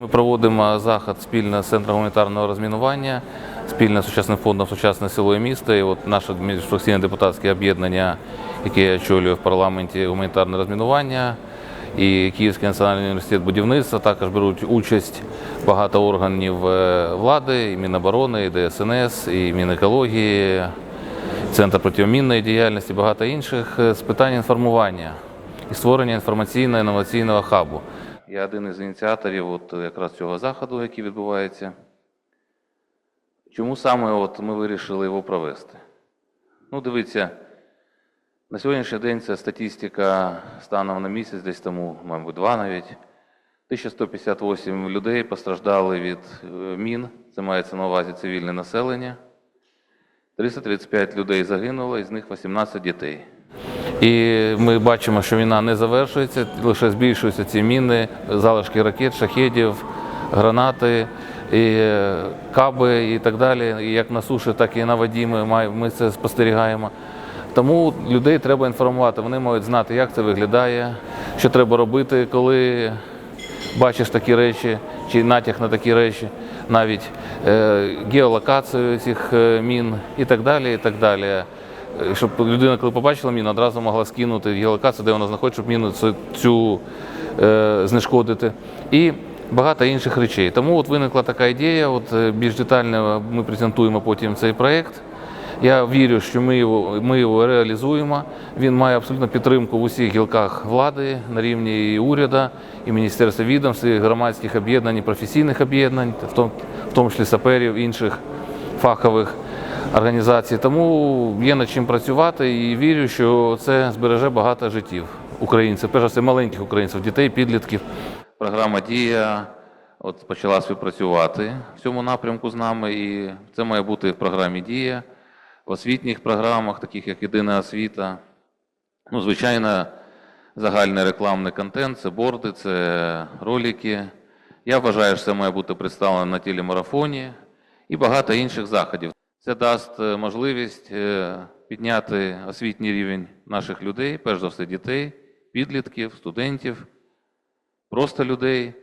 Ми проводимо захід спільно з центром гуманітарного розмінування, спільно з сучасним фондом Сучасне село і місто. І от наше міжфракційне депутатське об'єднання, яке я очолюю в парламенті гуманітарне розмінування, і Київський національний університет будівництва також беруть участь багато органів е, влади, і Міноборони, і ДСНС, і Мінекології, Центр протимінної діяльності, багато інших е, з питань інформування і створення інформаційно-інноваційного хабу. Я один із ініціаторів от якраз цього заходу, який відбувається. Чому саме от ми вирішили його провести? Ну, дивіться, на сьогоднішній день це статистика станом на місяць, десь тому, мабуть, два навіть. 1158 людей постраждали від е, мін, це мається на увазі цивільне населення. 335 людей загинуло, із них 18 дітей. І ми бачимо, що війна не завершується, лише збільшуються ці міни, залишки ракет, шахедів, гранати, і е, каби і так далі. І як на суші, так і на воді ми, ми це спостерігаємо. Тому людей треба інформувати. Вони мають знати, як це виглядає, що треба робити, коли бачиш такі речі, чи натяг на такі речі, навіть е, геолокацію цих е, мін і так далі. і так далі. Е, Щоб людина, коли побачила міну, одразу могла скинути геолокацію, де вона знаходиться, щоб міну цю, цю е, знешкодити. І багато інших речей. Тому от виникла така ідея. От е, більш детально ми презентуємо потім цей проєкт. Я вірю, що ми його, ми його реалізуємо. Він має абсолютно підтримку в усіх гілках влади на рівні і уряду, і міністерства відомств, і громадських об'єднань, і професійних об'єднань, в тому, в тому числі саперів, інших фахових організацій. Тому є над чим працювати і вірю, що це збереже багато життів українців, перш за все маленьких українців, дітей, підлітків. Програма Дія от почала співпрацювати в цьому напрямку з нами, і це має бути в програмі Дія, в освітніх програмах, таких як Єдина освіта. Ну, звичайно, загальний рекламний контент, це борди, це ролики. Я вважаю, що це має бути представлено на телемарафоні і багато інших заходів. Це дасть е, можливість е, підняти освітній рівень наших людей, перш за все дітей, підлітків, студентів, просто людей.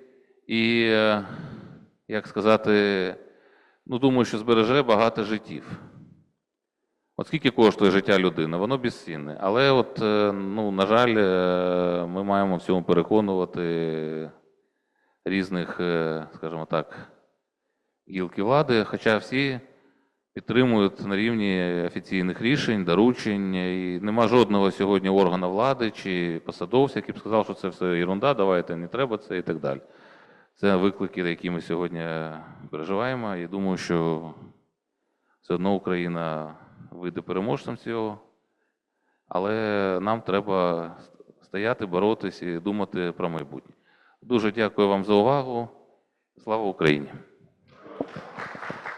І, е, як сказати, ну, думаю, що збереже багато життів. От скільки коштує життя людини, воно безцінне. Але, от, ну, на жаль, ми маємо в цьому переконувати різних, скажімо так, гілки влади, хоча всі підтримують на рівні офіційних рішень, доручень. І нема жодного сьогодні органу влади чи посадовця, який б сказав, що це все ерунда, давайте не треба це і так далі. Це виклики, які ми сьогодні переживаємо. І думаю, що все одно Україна вийде переможцем цього. Але нам треба стояти, боротися і думати про майбутнє. Дуже дякую вам за увагу. Слава Україні!